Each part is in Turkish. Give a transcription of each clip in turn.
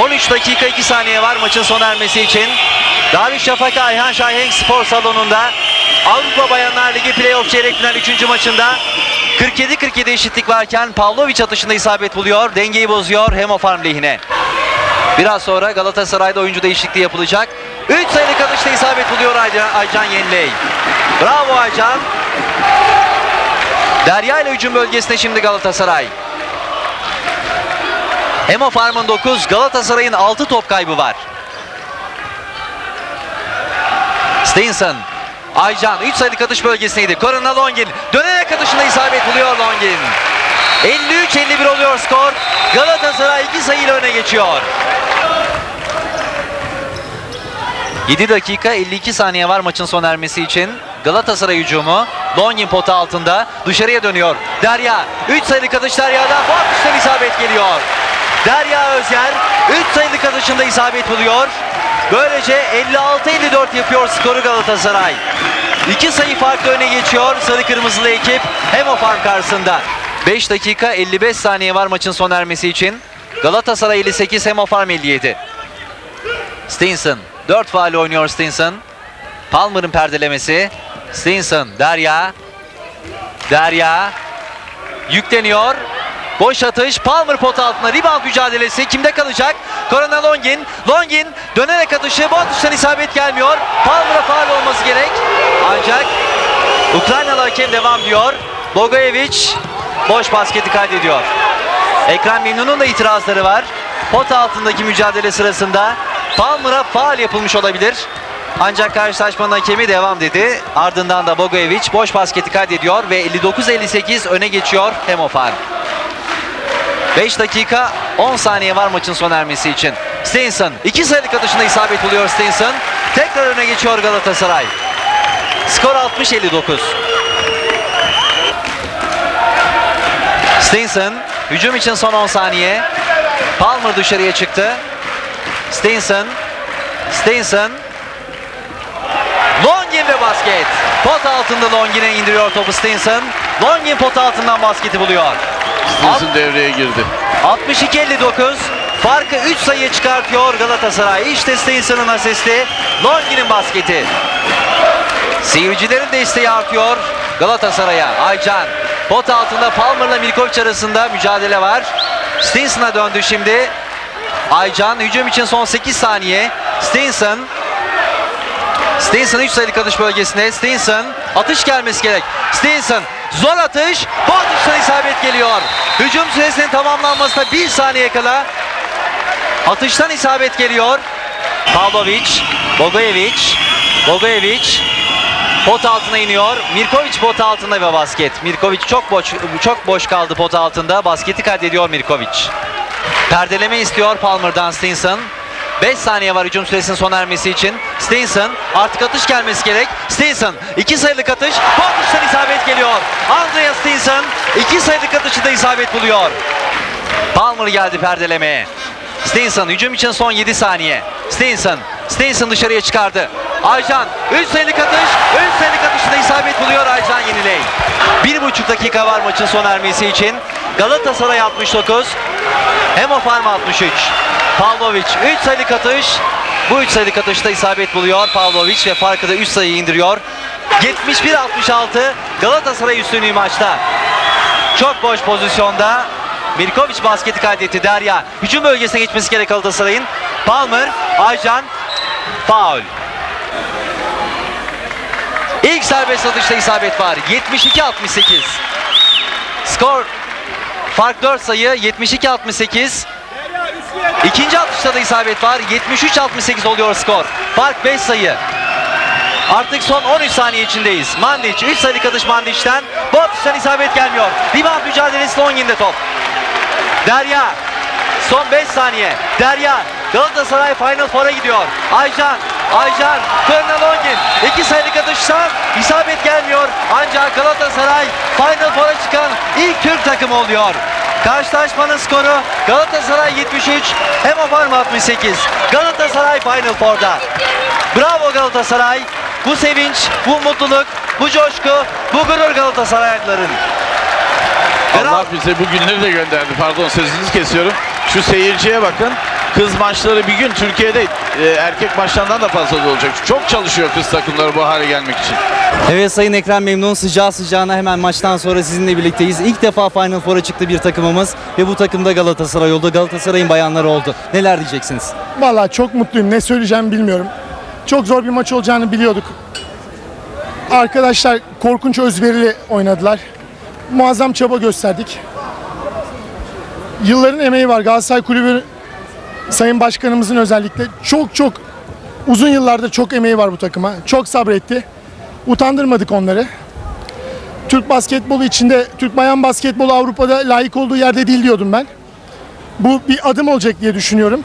13 dakika 2 saniye var maçın sona ermesi için. Darüşşafaka Ayhan Şahenk Spor Salonu'nda Avrupa Bayanlar Ligi Playoff çeyrek final 3. maçında 47-47 eşitlik varken Pavlovic atışında isabet buluyor. Dengeyi bozuyor Hemofarm lehine. Biraz sonra Galatasaray'da oyuncu değişikliği yapılacak. 3 sayılık atışta isabet buluyor Aycan, Aycan. Bravo Aycan. Derya ile hücum bölgesinde şimdi Galatasaray. Hemofarm'ın 9, Galatasaray'ın 6 top kaybı var. Steinson. Aycan 3 sayılık atış bölgesindeydi. Korona Longin. Dönerek atışında isabet buluyor Longin. 53-51 oluyor skor. Galatasaray 2 sayıyla öne geçiyor. 7 dakika 52 saniye var maçın sona ermesi için. Galatasaray hücumu. Longin pota altında. Dışarıya dönüyor. Derya. 3 sayılık atış Derya'dan. Bu atıştan isabet geliyor. Derya Özyer 3 sayılık atışında isabet buluyor. Böylece 56-54 yapıyor skoru Galatasaray. 2 sayı farklı öne geçiyor sarı kırmızılı ekip Hemofarm karşısında. 5 dakika 55 saniye var maçın sona ermesi için. Galatasaray 58 Hemofarm 57. Stinson 4 faal oynuyor Stinson. Palmer'ın perdelemesi. Stinson, Derya. Derya. Yükleniyor. Boş atış. Palmer pot altına. Rebound mücadelesi. Kimde kalacak? Korona Longin. Longin dönerek atışı. Bu atıştan isabet gelmiyor. Palmer'a faal olması gerek. Ancak Ukraynalı hakem devam diyor. Bogoyevic boş basketi kaydediyor. Ekrem Memnun'un da itirazları var. Pot altındaki mücadele sırasında Palmer'a faal yapılmış olabilir. Ancak karşılaşmanın hakemi devam dedi. Ardından da Bogoyevic boş basketi kaydediyor ve 59-58 öne geçiyor Hemofarm. 5 dakika 10 saniye var maçın sona ermesi için. Steinson 2 sayılık atışında isabet buluyor Steinson. Tekrar öne geçiyor Galatasaray. Skor 60-59. Steinson hücum için son 10 saniye. Palmer dışarıya çıktı. Steinson. Steinson. Longin ve basket. Pot altında Longin'e indiriyor topu Steinson. Longin pot altından basketi buluyor. Stinson devreye girdi. 62-59. Farkı 3 sayıya çıkartıyor Galatasaray. İşte Steinson'ın asisti. Longin'in basketi. Seyircilerin desteği artıyor Galatasaray'a. Aycan. Pot altında Palmer'la Milkovic arasında mücadele var. Steinson'a döndü şimdi. Aycan hücum için son 8 saniye. Steinson. Steinson 3 sayılık atış bölgesinde. Steinson atış gelmesi gerek. Steinson zor atış. Bu atıştan isabet geliyor. Hücum süresinin tamamlanmasına 1 saniye kala atıştan isabet geliyor. Pavlovic, Bogojevic, Bogojevic pot altına iniyor. Mirkovic pot altında ve basket. Mirkovic çok boş çok boş kaldı pot altında. Basketi kaydediyor Mirkovic. Perdeleme istiyor Palmer'dan Stinson. 5 saniye var hücum süresinin sona ermesi için. Stinson artık atış gelmesi gerek. Stinson 2 sayılık atış. Bu atıştan isabet geliyor. Andrea Stinson 2 sayılık atışı da isabet buluyor. Palmer geldi perdelemeye. Stinson hücum için son 7 saniye. Stinson. Stinson dışarıya çıkardı. Aycan 3 sayılık atış. 3 sayılık atışında isabet buluyor Aycan Yeniley. 1,5 dakika var maçın sona ermesi için. Galatasaray 69. Hemofarm 63. Pavlovic 3 sayılık atış. Bu 3 sayılık atışta isabet buluyor Pavlovic ve farkı da 3 sayı indiriyor. 71-66 Galatasaray üstünlüğü maçta. Çok boş pozisyonda. Mirkovic basketi kaydetti Derya. Hücum bölgesine geçmesi gerek Galatasaray'ın. Palmer, Aycan, faul. İlk serbest atışta isabet var. 72-68. Skor fark 4 sayı 72-68. İkinci atışta da isabet var. 73-68 oluyor skor. Fark 5 sayı. Artık son 13 saniye içindeyiz. Mandic 3 sayılık atış Mandic'ten. Bu atıştan isabet gelmiyor. Rebound mücadelesi Longin'de top. Derya. Son 5 saniye. Derya. Galatasaray Final Four'a gidiyor. Aycan. Aycan. Fernand Longin. 2 sayılık atıştan isabet gelmiyor. Ancak Galatasaray Final Four'a çıkan ilk Türk takımı oluyor. Karşılaşmanın skoru Galatasaray 73, Hemofarm 68. Galatasaray Final Four'da. Bravo Galatasaray. Bu sevinç, bu mutluluk, bu coşku, bu gurur Galatasaraylıların. Allah bize bu günleri de gönderdi. Pardon sözünüzü kesiyorum. Şu seyirciye bakın. Kız maçları bir gün Türkiye'de e, erkek maçlarından da fazla olacak. Çok çalışıyor kız takımları bu hale gelmek için. Evet Sayın Ekrem Memnun sıcağı sıcağına hemen maçtan sonra sizinle birlikteyiz. İlk defa Final Four'a çıktı bir takımımız ve bu takımda Galatasaray oldu. Galatasaray'ın bayanları oldu. Neler diyeceksiniz? Vallahi çok mutluyum. Ne söyleyeceğimi bilmiyorum. Çok zor bir maç olacağını biliyorduk. Arkadaşlar korkunç özverili oynadılar. Muazzam çaba gösterdik. Yılların emeği var. Galatasaray Kulübü Sayın Başkanımızın özellikle çok çok uzun yıllardır çok emeği var bu takıma. Çok sabretti. Utandırmadık onları. Türk basketbolu içinde, Türk bayan basketbolu Avrupa'da layık olduğu yerde değil diyordum ben. Bu bir adım olacak diye düşünüyorum.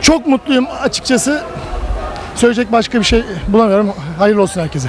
Çok mutluyum açıkçası. Söyleyecek başka bir şey bulamıyorum. Hayırlı olsun herkese.